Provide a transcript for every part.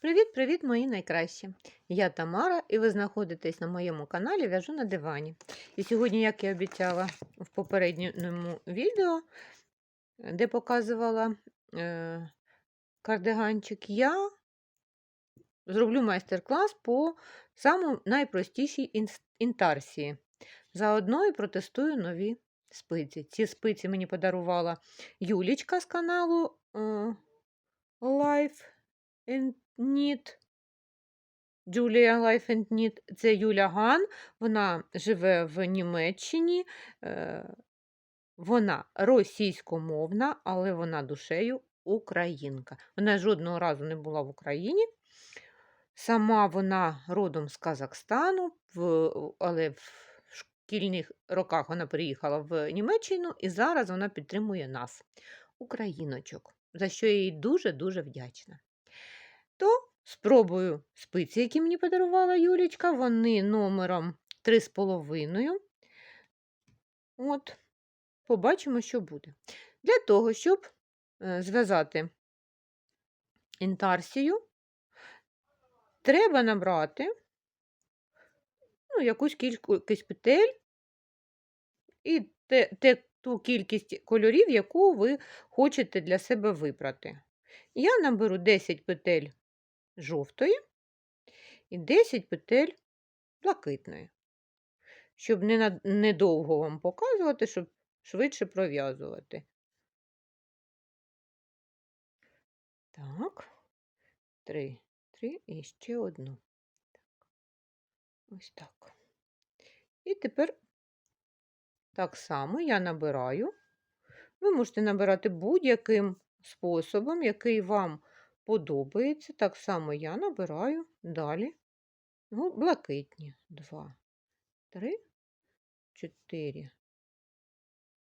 Привіт-привіт, мої найкращі! Я Тамара, і ви знаходитесь на моєму каналі В'яжу на дивані. І сьогодні, як я обіцяла в попередньому відео, де показувала е, кардиганчик, я зроблю майстер-клас по самій найпростішій інтарсії. Заодно і протестую нові спиці. Ці спиці мені подарувала Юлічка з каналу е, Life Julia Life and Knit. Це Юля Ган. Вона живе в Німеччині. Е, Вона російськомовна, але вона душею українка. Вона жодного разу не була в Україні. Сама вона родом з Казахстану, але в шкільних роках вона приїхала в Німеччину і зараз вона підтримує нас, україночок, за що я їй дуже-дуже вдячна. То спробую спиці, які мені подарувала Юлічка. Вони номером 3,5. От, побачимо, що буде. Для того, щоб зв'язати інтарсію, треба набрати ну, якусь кількість петель і те, те, ту кількість кольорів, яку ви хочете для себе вибрати. Я наберу 10 петель жовтої і 10 петель блакитної, щоб не недовго вам показувати, щоб швидше пров'язувати. Так, три, три і ще одну. Так. Ось так. І тепер так само я набираю. Ви можете набирати будь-яким способом, який вам подобається. Так само я набираю далі ну, блакитні. Два, три, чотири,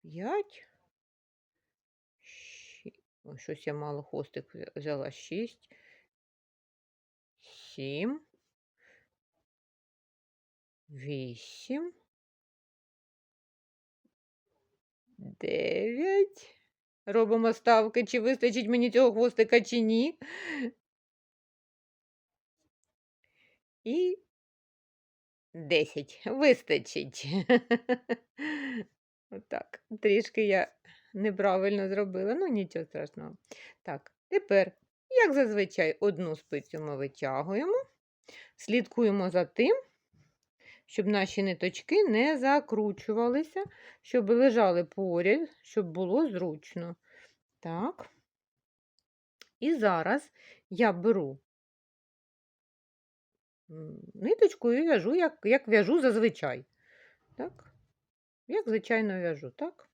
п'ять. щось я мало хвостик взяла. Шість, сім, вісім, дев'ять. Робимо ставки, чи вистачить мені цього хвостика, чи ні. І 10. Вистачить. Отак. Трішки я неправильно зробила, ну нічого страшного. Так, тепер, як зазвичай, одну спицю ми витягуємо, слідкуємо за тим, щоб наші ниточки не закручувалися, щоб лежали поряд, щоб було зручно. Так. І зараз я беру ниточку і в'яжу, як, як в'яжу зазвичай. Так? Як звичайно в'яжу, так?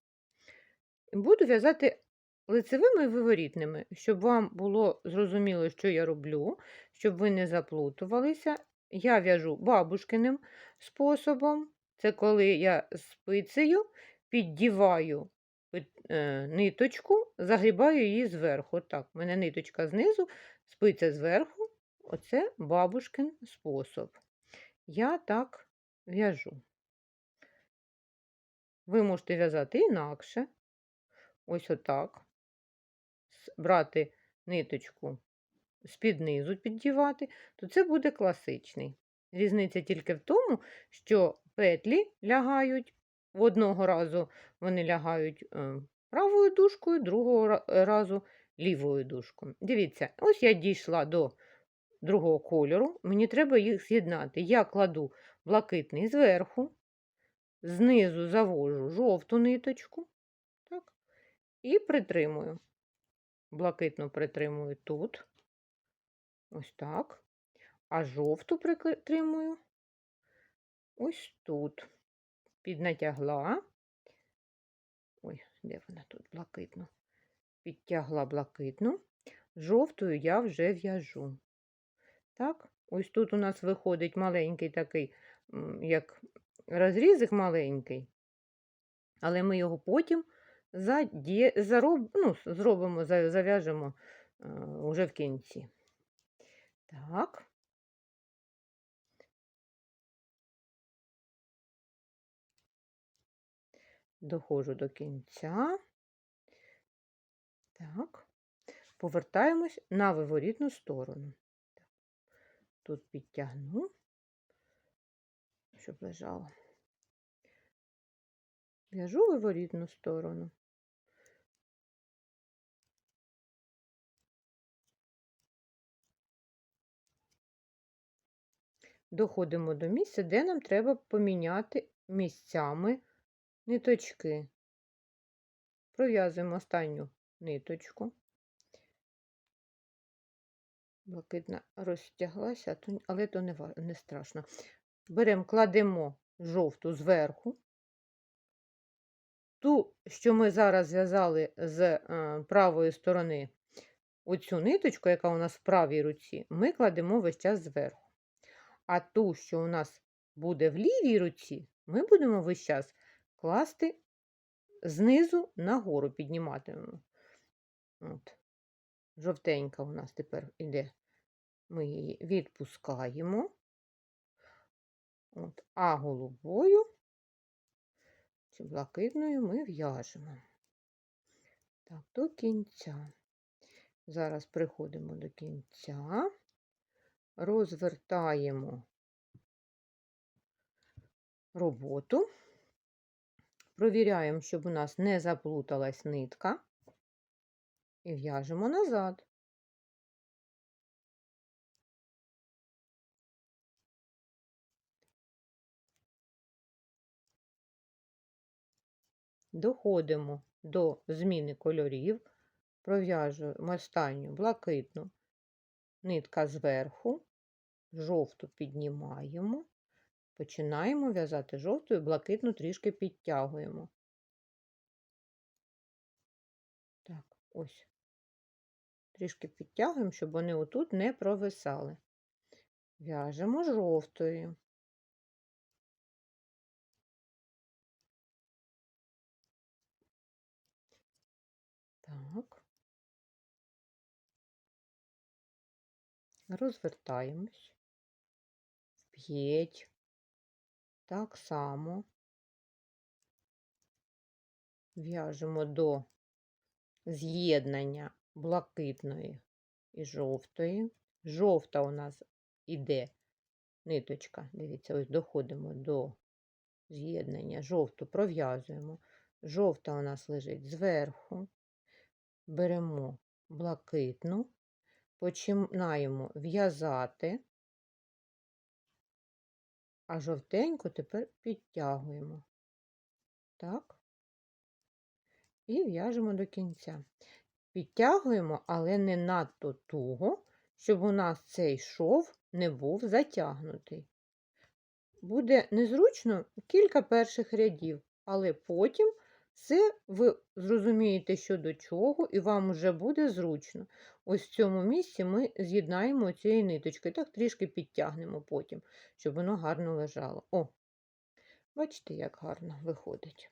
Буду в'язати лицевими і виворітними, щоб вам було зрозуміло, що я роблю, щоб ви не заплутувалися. Я в'яжу бабушкиним способом. Це коли я спицею піддіваю е, ниточку, загрібаю її зверху. Так, у мене ниточка знизу, спиця зверху. Оце бабушкин спосіб. Я так в'яжу. Ви можете в'язати інакше. Ось отак. Брати ниточку з-під низу піддівати, то це буде класичний. Різниця тільки в тому, що петлі лягають. В одного разу вони лягають е, правою дужкою, другого разу лівою дужкою. Дивіться, ось я дійшла до другого кольору, мені треба їх з'єднати. Я кладу блакитний зверху, знизу завожу жовту ниточку так, і притримую. Блакитну притримую тут, ось так, а жовту притримую ось тут. Піднатягла. Ой, де вона тут блакитну? Підтягла блакитну. Жовтою я вже в'яжу. Так, ось тут у нас виходить маленький такий, як розрізик маленький, але ми його потім заді... зароб... ну, зробимо, зав'яжемо е, уже в кінці. Так. Доходжу до кінця. Так. Повертаємось на виворітну сторону. Тут підтягну, щоб лежало. В'яжу виворітну сторону. Доходимо до місця, де нам треба поміняти місцями ниточки. Пров'язуємо останню ниточку. Блакитна розтяглася, але то не, не страшно. Беремо, кладемо жовту зверху. Ту, що ми зараз зв'язали з е, правої сторони, оцю ниточку, яка у нас в правій руці, ми кладемо весь час зверху. А ту, що у нас буде в лівій руці, ми будемо весь час класти знизу нагору підніматимемо. От. Жовтенька у нас тепер іде. Ми її відпускаємо. От. А голубою чи блакитною ми в'яжемо. Так, до кінця. Зараз приходимо до кінця, розвертаємо роботу, провіряємо, щоб у нас не заплуталась нитка, і в'яжемо назад. Доходимо до зміни кольорів, пров'яжуємо останню блакитну нитка зверху, жовту піднімаємо, починаємо в'язати жовту і блакитну трішки підтягуємо. Так, ось. Трішки підтягуємо, щоб вони отут не провисали. В'яжемо жовтою. Розвертаємось. П'ять. Так само. В'яжемо до з'єднання блакитної і жовтої. Жовта у нас іде ниточка. Дивіться, ось доходимо до з'єднання. Жовту пров'язуємо. Жовта у нас лежить зверху. Беремо блакитну, починаємо в'язати, а жовтеньку тепер підтягуємо. Так. І в'яжемо до кінця. Підтягуємо, але не надто туго, щоб у нас цей шов не був затягнутий. Буде незручно кілька перших рядів, але потім все ви зрозумієте, що до чого, і вам вже буде зручно. Ось в цьому місці ми з'єднаємо цією ниточкою, так трішки підтягнемо потім, щоб воно гарно лежало. О, бачите, як гарно виходить.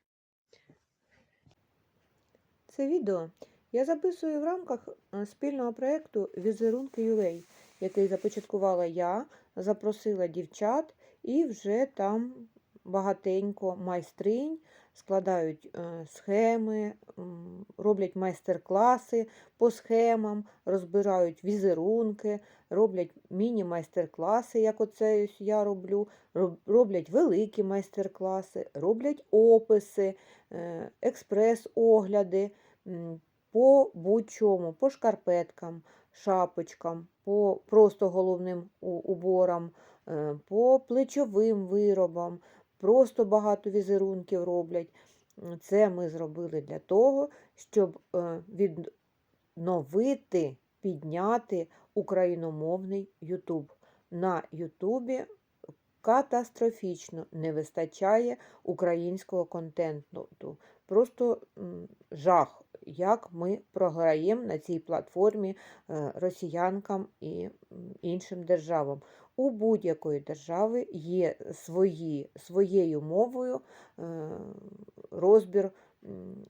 Це відео я записую в рамках е, спільного проєкту Візерунки UA, який започаткувала я, запросила дівчат і вже там багатенько майстринь складають е, схеми, роблять майстер-класи по схемам, розбирають візерунки, роблять міні-майстер-класи, як оце я роблю, роблять великі майстер-класи, роблять описи, е, експрес-огляди по будь-чому, по шкарпеткам, шапочкам, по просто головним уборам, е, по плечовим виробам, просто багато візерунків роблять. Це ми зробили для того, щоб е, відновити, підняти україномовний Ютуб. На Ютубі катастрофічно не вистачає українського контенту. Просто жах, як ми програємо на цій платформі е, росіянкам і іншим державам. У будь-якої держави є свої, своєю мовою е, розбір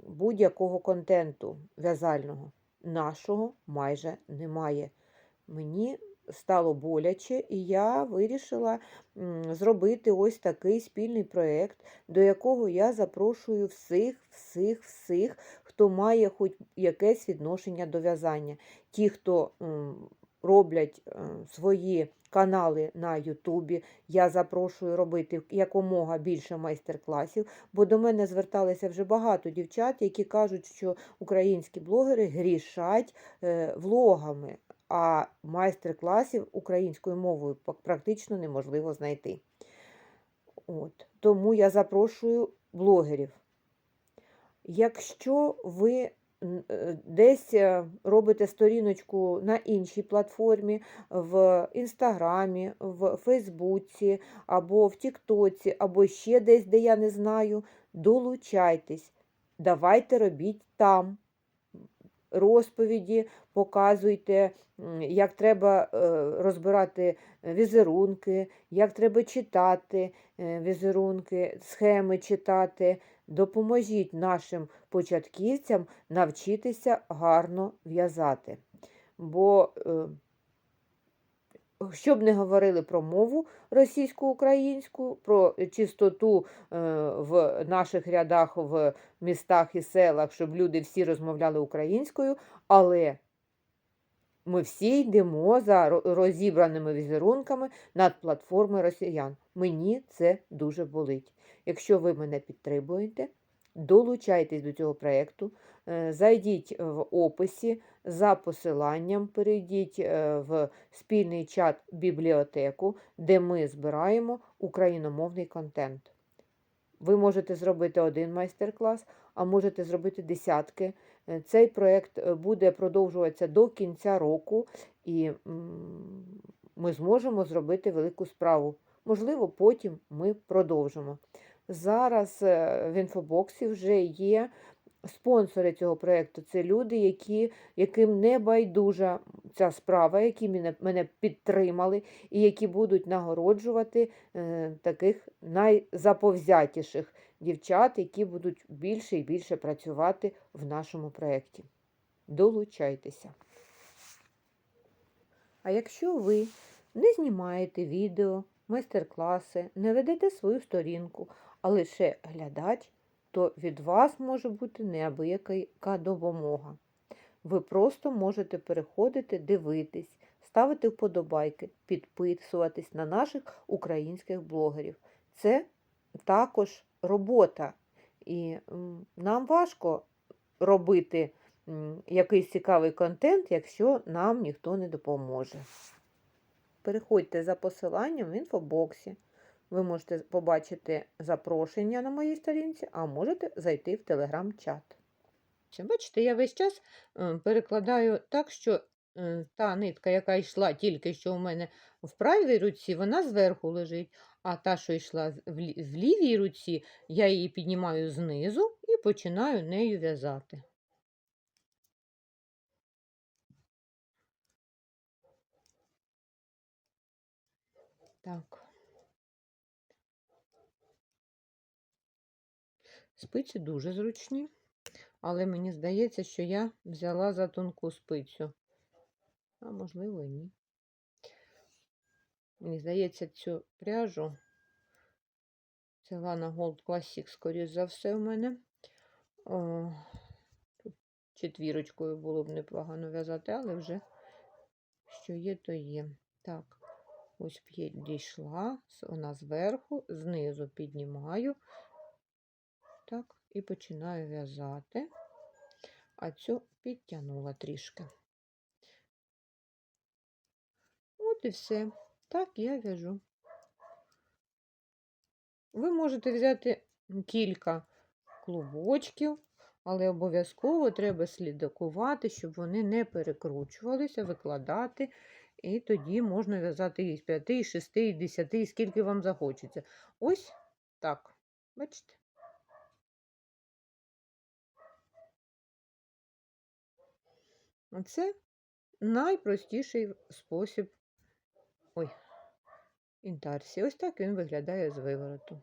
будь-якого контенту в'язального. Нашого майже немає. Мені стало боляче, і я вирішила зробити ось такий спільний проєкт, до якого я запрошую всіх, всіх, всіх, хто має хоч якесь відношення до в'язання. Ті, хто роблять е, свої канали на Ютубі. Я запрошую робити якомога більше майстер-класів, бо до мене зверталися вже багато дівчат, які кажуть, що українські блогери грішать е, влогами, а майстер-класів українською мовою практично неможливо знайти. От. Тому я запрошую блогерів. Якщо ви е, десь е, робите сторіночку на іншій платформі, в Інстаграмі, в Фейсбуці, або в Тіктоці, або ще десь, де я не знаю, долучайтесь. Давайте робіть там розповіді, показуйте, як треба е, розбирати візерунки, як треба читати візерунки, схеми читати. Допоможіть нашим початківцям навчитися гарно в'язати. Бо, е, щоб не говорили про мову російсько-українську, про чистоту е, в наших рядах в містах і селах, щоб люди всі розмовляли українською, але ми всі йдемо за розібраними візерунками над платформою росіян. Мені це дуже болить. Якщо ви мене підтримуєте, долучайтесь до цього проєкту, е, зайдіть в описі за посиланням, перейдіть е, в спільний чат бібліотеку, де ми збираємо україномовний контент. Ви можете зробити один майстер-клас, а можете зробити десятки. Е, Цей проєкт буде продовжуватися до кінця року, і ми зможемо зробити велику справу. Можливо, потім ми продовжимо. Зараз е, в інфобоксі вже є спонсори цього проєкту. Це люди, які, яким не байдужа ця справа, які мене, підтримали і які будуть нагороджувати е, таких найзаповзятіших дівчат, які будуть більше і більше працювати в нашому проєкті. Долучайтеся. А якщо ви не знімаєте відео, майстер-класи, не ведете свою сторінку, а лише глядач, то від вас може бути неабияка допомога. Ви просто можете переходити, дивитись, ставити вподобайки, підписуватись на наших українських блогерів. Це також робота. І нам важко робити якийсь цікавий контент, якщо нам ніхто не допоможе. Переходьте за посиланням в інфобоксі. Ви можете побачити запрошення на моїй сторінці, а можете зайти в телеграм-чат. Чи бачите, я весь час е, перекладаю так, що е, та нитка, яка йшла тільки що у мене в правій руці, вона зверху лежить, а та, що йшла в лівій руці, я її піднімаю знизу і починаю нею в'язати. Так. Спиці дуже зручні, але мені здається, що я взяла за тонку спицю. А можливо, ні. Мені здається, цю пряжу. Це Lana Gold Classic, скоріш за все, у мене. О, тут четвірочкою було б непогано в'язати, але вже що є, то є. Так, ось п'є- дійшла, вона зверху, знизу піднімаю. Так, і починаю в'язати. А цю підтягнула трішки. От і все. Так я в'яжу. Ви можете взяти кілька клубочків, але обов'язково треба слідкувати, щоб вони не перекручувалися, викладати, і тоді можна в'язати із 5, із 6, із 10, і скільки вам захочеться. Ось так. Бачите? Це найпростіший спосіб. Ой, інтарсі. Ось так він виглядає з вивороту.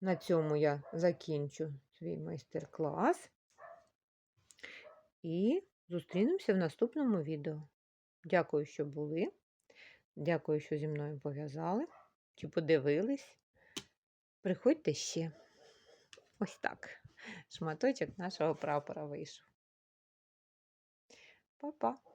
На цьому я закінчу свій майстер-клас і зустрінемося в наступному відео. Дякую, що були. Дякую, що зі мною пов'язали чи подивились. Приходьте ще. Ось так. Шматочок нашого прапора вийшов. Па-па.